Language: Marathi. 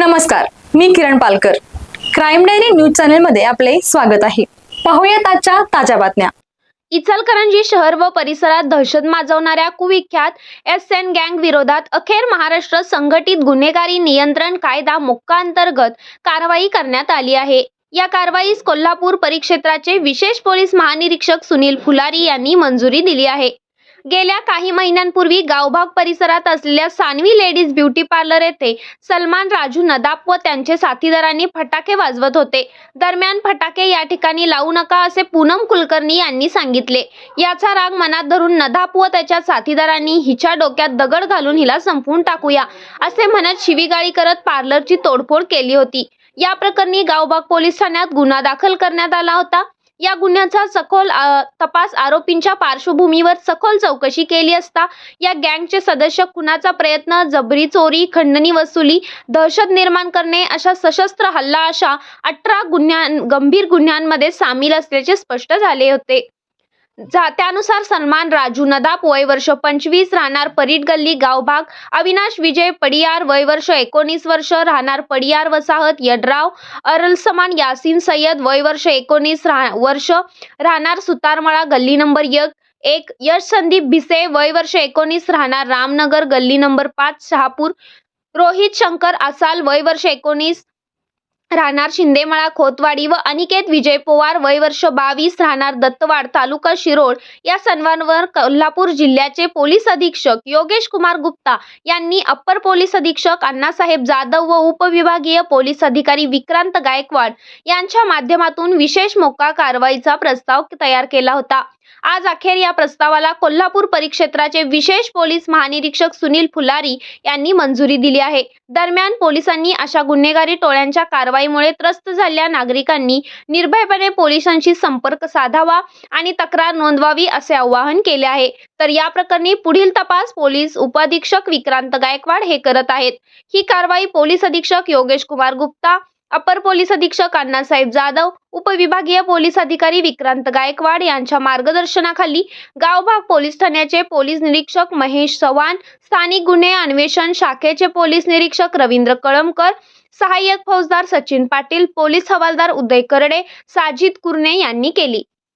नमस्कार मी Kiran Palkar. Crime diary news चॅनलमध्ये आपले स्वागत आहे. पाहूयात आजच्या ताज्या बातम्या. इचलकरंजी शहर व परिसरात दहशत माजवणाऱ्या कुविख्यात एस एन गँग विरोधात अखेर महाराष्ट्र संघटित गुन्हेगारी नियंत्रण कायदा मोक्का अंतर्गत कारवाई करण्यात आली आहे. या कारवाईस कोल्हापूर परिक्षेत्राचे विशेष पोलीस महानिरीक्षक सुनील फुलारी यांनी मंजुरी दिली आहे. गेल्या काही महिन्यांपूर्वी गावभाग परिसरात असलेल्या सानवी लेडीज ब्युटी पार्लर येथे सलमान राजू नदाप व त्यांचे साथीदारांनी फटाके वाजवत होते. दरम्यान फटाके या ठिकाणी लावू नका असे पूनम कुलकर्णी यांनी सांगितले. याचा राग मनात धरून नदाप व त्याच्या साथीदारांनी हिच्या डोक्यात दगड घालून हिला संपवून टाकूया असे म्हणत शिवीगाळी करत पार्लरची तोडफोड केली होती. या प्रकरणी गावबाग पोलीस ठाण्यात गुन्हा दाखल करण्यात आला होता. या गुन्ह्याचा सखोल तपास आरोपींच्या पार्श्वभूमीवर सखोल चौकशी केली असता या गँगचे सदस्य खुनाचा प्रयत्न जबरी चोरी खंडणी वसुली दहशत निर्माण करणे अशा सशस्त्र हल्ला अशा अठरा गुन्ह्यां गंभीर गुन्ह्यांमध्ये सामील असल्याचे स्पष्ट झाले होते. त्यानुसार सन्मान राजू नदाप वय वर्ष पंचवीस राहणार परीट गल्ली गावभाग अविनाश विजय पडियार वय वर्ष एकोणीस वर्ष राहणार पडियार वसाहत यड्राव अरलसमान यासीन सय्यद वय वर्ष एकोणीस राह वर्ष राहणार सुतारमळा गल्ली नंबर एक. एक यश संदीप भिसे वय वर्ष एकोणीस राहणार रामनगर गल्ली नंबर पाच शहापूर. रोहित शंकर आसाल वय वर्ष एकोणीस राहणार शिंदेमळा खोतवाडी व अनिकेत विजय पवार. वय वर्ष बावीस राहणार दत्तवाड तालुका शिरोळ. या सर्वांवर कोल्हापूर जिल्ह्याचे पोलीस अधीक्षक योगेश कुमार गुप्ता यांनी अप्पर पोलीस अधीक्षक अण्णासाहेब जाधव व उपविभागीय पोलीस अधिकारी विक्रांत गायकवाड यांच्या माध्यमातून विशेष मोका कारवाईचा प्रस्ताव तयार केला होता. आज अखेर या प्रस्तावाला कोल्हापूर परिक्षेत्राचे विशेष पोलीस महानिरीक्षक सुनील फुलारी यांनी मंजुरी दिली आहे. दरम्यान पोलिसांनी अशा गुन्हेगारी टोळ्यांच्या कारवाई कारवाईमुळे त्रस्त झालेल्या नागरिकांनी निर्भयपणे पोलिसांशी संपर्क साधावा आणि तक्रार नोंदवावी असे आवाहन केले आहे. तर या प्रकरणी पुढील तपास पोलीस उपअधीक्षक विक्रांत गायकवाड हे करत आहेत. ही कारवाई पोलीस अधीक्षक योगेश कुमार गुप्ता अपर पोलीस अधीक्षक अण्णासाहेब जाधव उपविभागीय पोलीस अधिकारी विक्रांत गायकवाड यांच्या मार्गदर्शनाखाली गावभाग पोलीस ठाण्याचे पोलीस निरीक्षक महेश चव्हाण स्थानिक गुन्हे अन्वेषण शाखेचे पोलीस निरीक्षक रवींद्र कळमकर सहाय्यक फौजदार सचिन पाटील पोलीस हवालदार उदय करडे साजिद कुरणे यांनी केली.